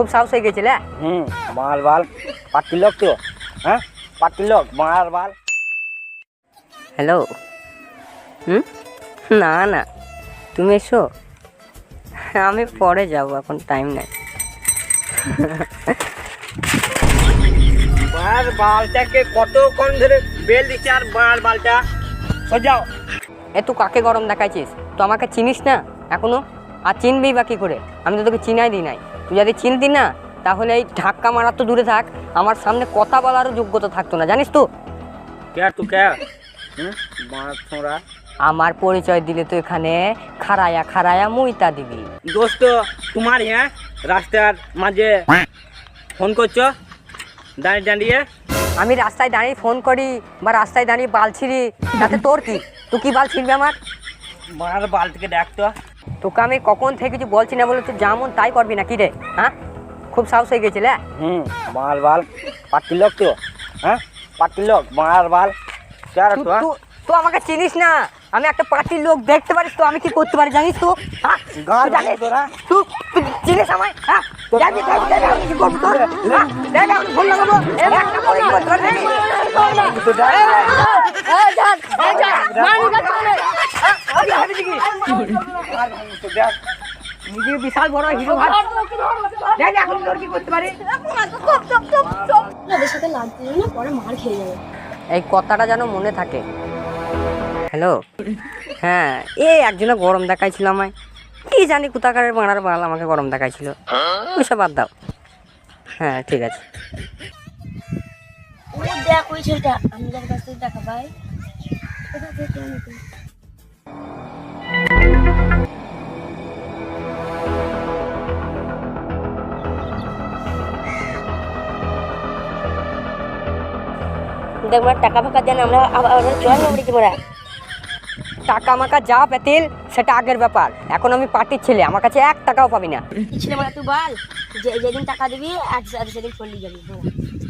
খুব সাহস হয়ে গেছিলে? হুম মাল বাল পার্টির লোক তো হ্যাঁ? পার্টির লোক মাল বাল। হ্যালো? হুম? না না তুমি এসো। আমি পরে যাব এখন টাইম নেই। মার বালটাকে কতক্ষণ ধরে বেল দিচ্ছে আর মার বালটা? সোজাও এ তুই কাকে গরম দেখাইছিস? তো আমাকে চিনিস না এখনও? আর চিনবি বা কী করে? আমি তো তোকে চিনাই দিই নাই। তুই যদি চিনতি না তাহলে এই ধাক্কা মারার তো দূরে থাক। আমার সামনে কথা বলারও যোগ্যতা থাকতো না জানিস তো? কে তু কে ছোঁড়া আমার পরিচয় দিলে তো এখানে খারায়া খারায়া মুইতা দিবি। দোস্ত তোমার হ্যাঁ? রাস্তার মাঝে ফোন করছ? দাঁড়িয়ে দাঁড়িয়ে। আমি রাস্তায় দাঁড়িয়ে ফোন করি বা রাস্তায় দাঁড়িয়ে বাল ছিঁড়ি তাতে তোর কি? তুই কি বাল ছিঁড়বি আমার? মার বালটাকে দেখতো তোকে আমি কখন থেকে কিছু বলছি না বলে তুই যেমন তাই করবি না কি রে হ্যাঁ? খুব সাহস হয়ে গেছিলে হুম মাল বাল পার্টির লোক তো হ্যাঁ? পার্টির লোক মার বাল তো তুই আমাকে চিনিস না? আমি একটা পার্টির লোক দেখতে পারিস তো আমি কি করতে পারি জানিস তো? হ্যাঁ? তুই চিনিস আমায়? হ্যাঁ? হ্যাঁ? লাগাবো। এ, একটা ফোনই করতে পারবি না। তো দেখ। এই, যান, এই, যান, মারি না তাহলে। হ্যাঁ, আমি ভাবি কি? তো দেখ নিজে বিশাল বড় হিরো ভাই। দেখ এখন তোর কি করতে পারি? ওদের সাথে লাগতে না পরে মার খেয়ে যাবে। এই কথাটা যেন মনে থাকে। হ্যালো হ্যাঁ এ একজনে গরম দেখাইছিল আমায়। কি জানি কোথাকারের মারার বাল আমাকে গরম দেখাইছিল। ওইসব বাদ দাও। হ্যাঁ ঠিক আছে। ও দেখ ওই ছেলেটা। আমি যার কাছ থেকে দেখা পাই। দেখ মার টাকা ফাঁকা দেন আমরা আবার মোরা টাকা মাকা যা পেতিল সেটা আগের ব্যাপার। এখন আমি পার্টির ছেলে আমার কাছে এক টাকাও পাবি না। ছিল মানে তুই বল যে যেদিন টাকা দিবি এক সাথে সেদিন চলে যাবি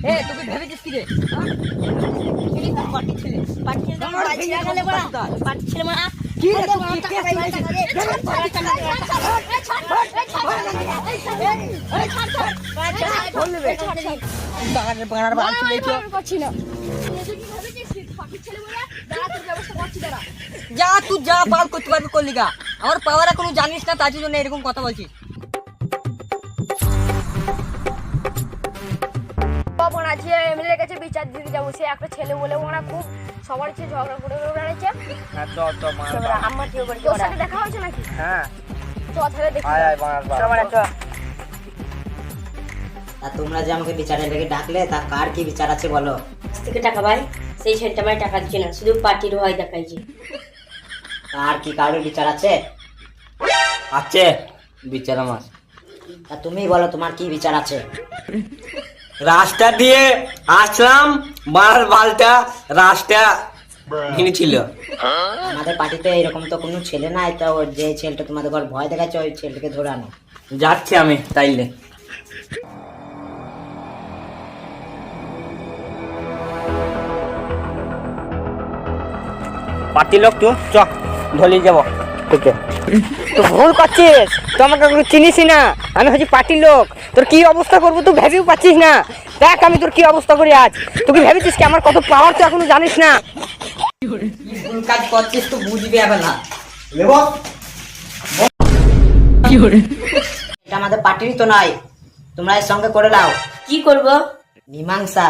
এ তুই ভেবেছিস কি রে? ছেলে ছেলে ছেলে মানে টাকা বাগানের বাগানের চলেছো যা তুই যা বাল করতে পারবি করলি গা। আমার পাওয়ার এখনও জানিস না তার জন্য এরকম কথা বলছিস। বাবন আছে এমএলএর কাছে বিচার দিতে যাব সে একটা ছেলে বলে ওরা খুব সবার কাছে ঝগড়া করে বেড়াচ্ছে। হ্যাঁ আমার দেখা হয়েছে নাকি? হ্যাঁ। চ তাহলে দেখি। আর তোমরা যে আমাকে বিচারের লেগে ডাকলে তা কার কি বিচার আছে বলো? কাছ থেকে টাকা ভাই সেই ছেলেটা ভাই টাকা দিচ্ছে না শুধু পার্টির ভয় দেখাইছে। আর কি কারোর বিচার আছে? আছে বিচার আমার। তা তুমি বলো তোমার কি বিচার আছে? রাস্তা দিয়ে আসলাম মার বালটা রাস্তা ছিল আমাদের পার্টিতে এরকম তো কোনো ছেলে নাই তো যে ছেলেটা তোমাদের ঘর ভয় দেখাচ্ছে ওই ছেলেটাকে ধরে আনো। যাচ্ছি আমি তাইলে। পার্টির লোক তো চ ধলি যাব। তোকে তো ভুল করছিস তুই আমাকে কখনো চিনিসই না আমি হচ্ছি পার্টির লোক। তোর কি অবস্থা করব তুই ভেবেও পাচ্ছিস না। দেখ আমি তোর কি অবস্থা করি আজ। তুই কি ভেবেছিস কি আমার কত পাওয়ার তুই এখনও জানিস না? কাজ করছিস তো বুঝবি হবে না। এটা আমাদের পার্টিরই তো নয়। তোমরা এর সঙ্গে করে নাও। কি করব? মীমাংসা।